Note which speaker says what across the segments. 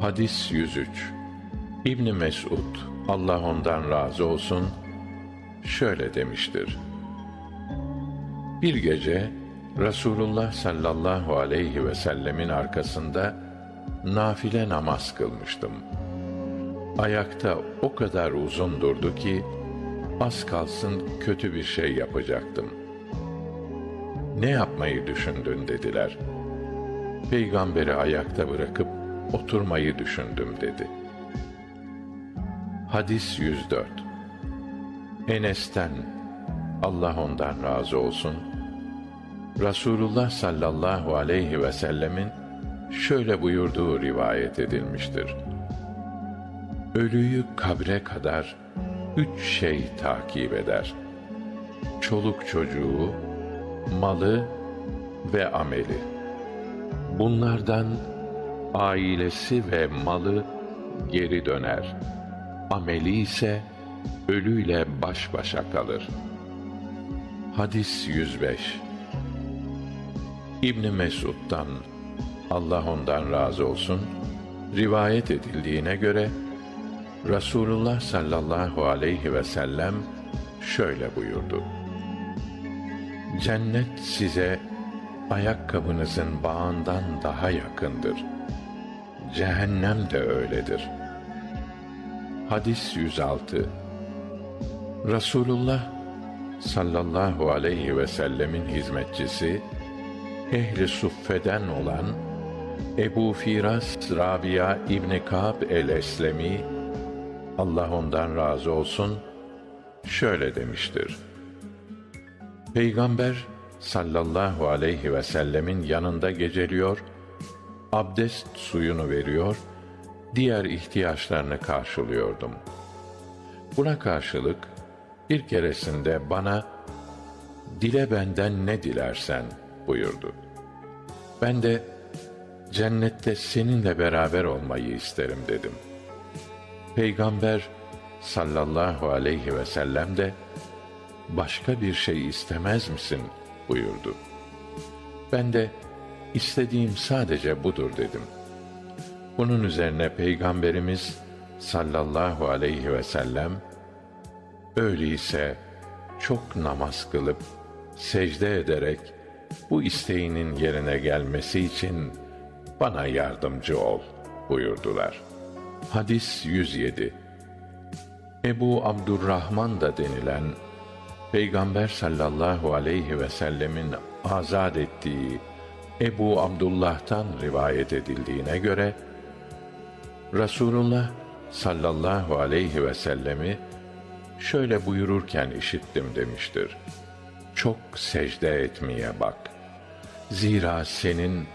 Speaker 1: Hadis 103 İbni Mesud, Allah ondan razı olsun, şöyle demiştir. Bir gece Resulullah sallallahu aleyhi ve sellemin arkasında nafile namaz kılmıştım. Ayakta o kadar uzun durdu ki az kalsın kötü bir şey yapacaktım. Ne yapmayı düşündün dediler. Peygamberi ayakta bırakıp oturmayı düşündüm dedi. Hadis 104 Enes'ten Allah ondan razı olsun. Resulullah sallallahu aleyhi ve sellemin şöyle buyurduğu rivayet edilmiştir. Ölüyü kabre kadar üç şey takip eder. Çoluk çocuğu, malı ve ameli. Bunlardan ailesi ve malı geri döner. Ameli ise ölüyle baş başa kalır. Hadis 105 İbn Mesud'dan Allah ondan razı olsun rivayet edildiğine göre Resulullah sallallahu aleyhi ve sellem şöyle buyurdu. Cennet size ayakkabınızın bağından daha yakındır. Cehennem de öyledir. Hadis 106 Resulullah sallallahu aleyhi ve sellemin hizmetçisi, ehli suffeden olan Ebu Firas Rabia İbni Ka'b el-Eslemi, Allah ondan razı olsun, şöyle demiştir. Peygamber sallallahu aleyhi ve sellemin yanında geceliyor, abdest suyunu veriyor, diğer ihtiyaçlarını karşılıyordum. Buna karşılık bir keresinde bana dile benden ne dilersen buyurdu. Ben de cennette seninle beraber olmayı isterim dedim. Peygamber sallallahu aleyhi ve sellem de başka bir şey istemez misin buyurdu. Ben de istediğim sadece budur dedim. Bunun üzerine Peygamberimiz sallallahu aleyhi ve sellem öyleyse çok namaz kılıp secde ederek bu isteğinin yerine gelmesi için bana yardımcı ol buyurdular. Hadis 107 Ebu Abdurrahman da denilen Peygamber sallallahu aleyhi ve sellemin azad ettiği Ebu Abdullah'tan rivayet edildiğine göre Resulullah sallallahu aleyhi ve sellemi şöyle buyururken işittim demiştir. Çok secde etmeye bak. Zira senin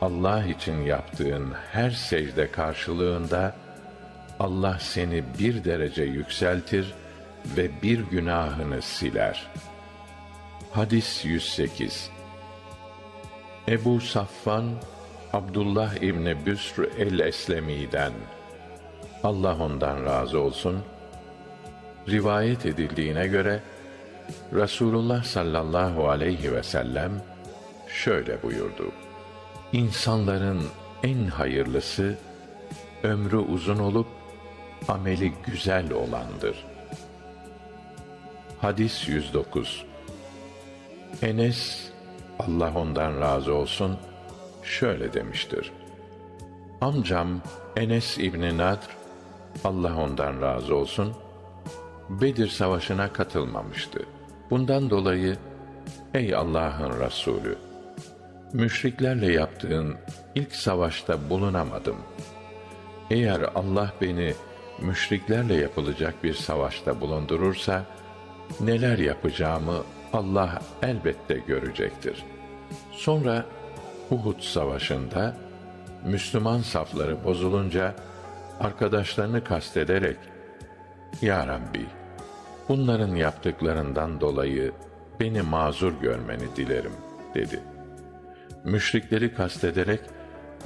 Speaker 1: Allah için yaptığın her secde karşılığında Allah seni bir derece yükseltir ve bir günahını siler. Hadis 108 Ebu Safvan Abdullah İbni Büsr el-Eslemi'den Allah ondan razı olsun rivayet edildiğine göre Resulullah sallallahu aleyhi ve sellem şöyle buyurdu. İnsanların en hayırlısı ömrü uzun olup ameli güzel olandır. Hadis 109 Enes Allah ondan razı olsun şöyle demiştir. Amcam Enes İbni Nadr Allah ondan razı olsun Bedir Savaşı'na katılmamıştı. Bundan dolayı ey Allah'ın Resulü müşriklerle yaptığın ilk savaşta bulunamadım. Eğer Allah beni müşriklerle yapılacak bir savaşta bulundurursa neler yapacağımı Allah elbette görecektir. Sonra Uhud savaşında Müslüman safları bozulunca arkadaşlarını kastederek Ya Rabbi bunların yaptıklarından dolayı beni mazur görmeni dilerim dedi. Müşrikleri kastederek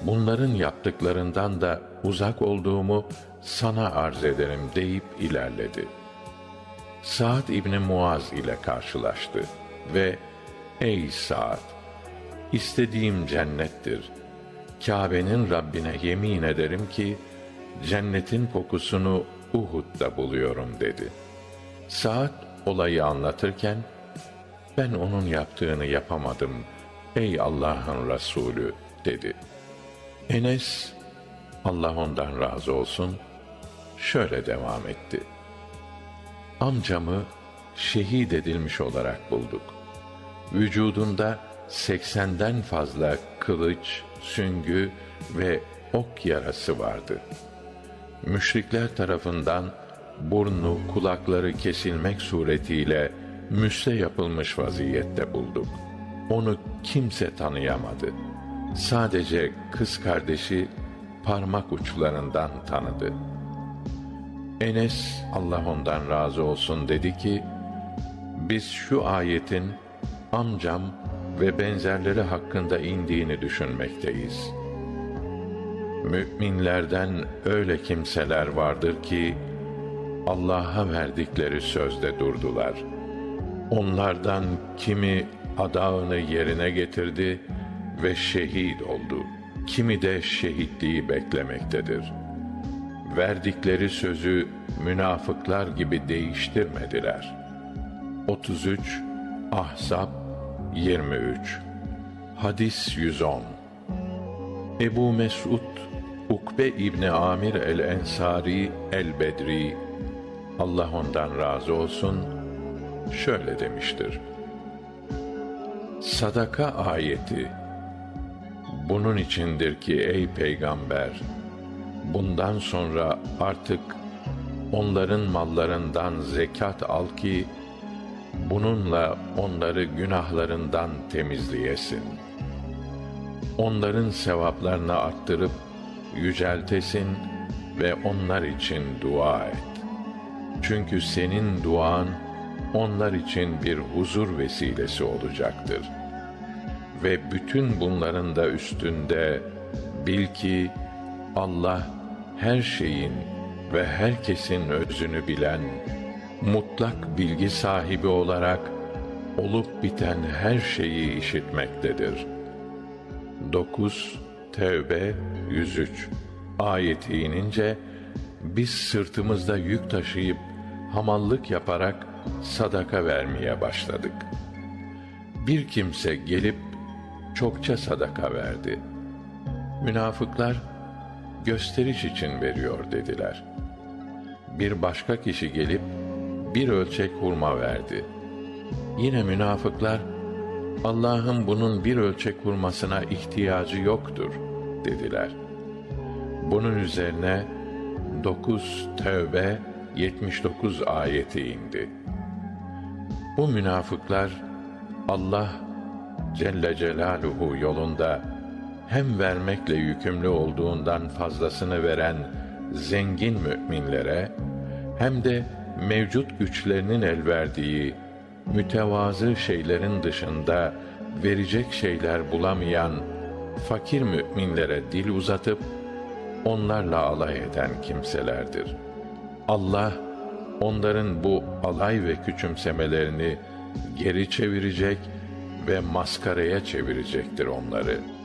Speaker 1: bunların yaptıklarından da uzak olduğumu sana arz ederim deyip ilerledi. Sa'd İbni Muaz ile karşılaştı ve ey Sa'd istediğim cennettir. Kabe'nin Rabbine yemin ederim ki cennetin kokusunu Uhud'da buluyorum dedi. Saat olayı anlatırken ben onun yaptığını yapamadım ey Allah'ın Resulü dedi. Enes Allah ondan razı olsun şöyle devam etti. Amcamı şehit edilmiş olarak bulduk. Vücudunda seksenden fazla kılıç, süngü ve ok yarası vardı. Müşrikler tarafından burnu, kulakları kesilmek suretiyle müste yapılmış vaziyette bulduk. Onu kimse tanıyamadı. Sadece kız kardeşi parmak uçlarından tanıdı. Enes Allah ondan razı olsun dedi ki biz şu ayetin amcam ve benzerleri hakkında indiğini düşünmekteyiz. Müminlerden öyle kimseler vardır ki Allah'a verdikleri sözde durdular. Onlardan kimi adağını yerine getirdi ve şehit oldu. Kimi de şehitliği beklemektedir. Verdikleri sözü münafıklar gibi değiştirmediler. 33 Ahzab 23 Hadis 110 Ebu Mesud Ukbe İbni Amir el-Ensari el-Bedri Allah ondan razı olsun şöyle demiştir. Sadaka ayeti bunun içindir ki ey peygamber bundan sonra artık onların mallarından zekat al ki bununla onları günahlarından temizleyesin. Onların sevaplarını arttırıp yüceltesin ve onlar için dua et. Çünkü senin duan onlar için bir huzur vesilesi olacaktır. Ve bütün bunların da üstünde bil ki Allah her şeyin ve herkesin özünü bilen, mutlak bilgi sahibi olarak olup biten her şeyi işitmektedir. 9 Tevbe 103 Ayeti inince biz sırtımızda yük taşıyıp hamallık yaparak sadaka vermeye başladık. Bir kimse gelip çokça sadaka verdi. Münafıklar gösteriş için veriyor dediler. Bir başka kişi gelip bir ölçek hurma verdi. Yine münafıklar Allah'ın bunun bir ölçek hurmasına ihtiyacı yoktur dediler. Bunun üzerine 9 Tevbe 79 ayeti indi. Bu münafıklar Allah Celle Celaluhu yolunda hem vermekle yükümlü olduğundan fazlasını veren zengin müminlere hem de mevcut güçlerinin el verdiği mütevazı şeylerin dışında verecek şeyler bulamayan fakir müminlere dil uzatıp onlarla alay eden kimselerdir. Allah onların bu alay ve küçümsemelerini geri çevirecek ve maskaraya çevirecektir onları.''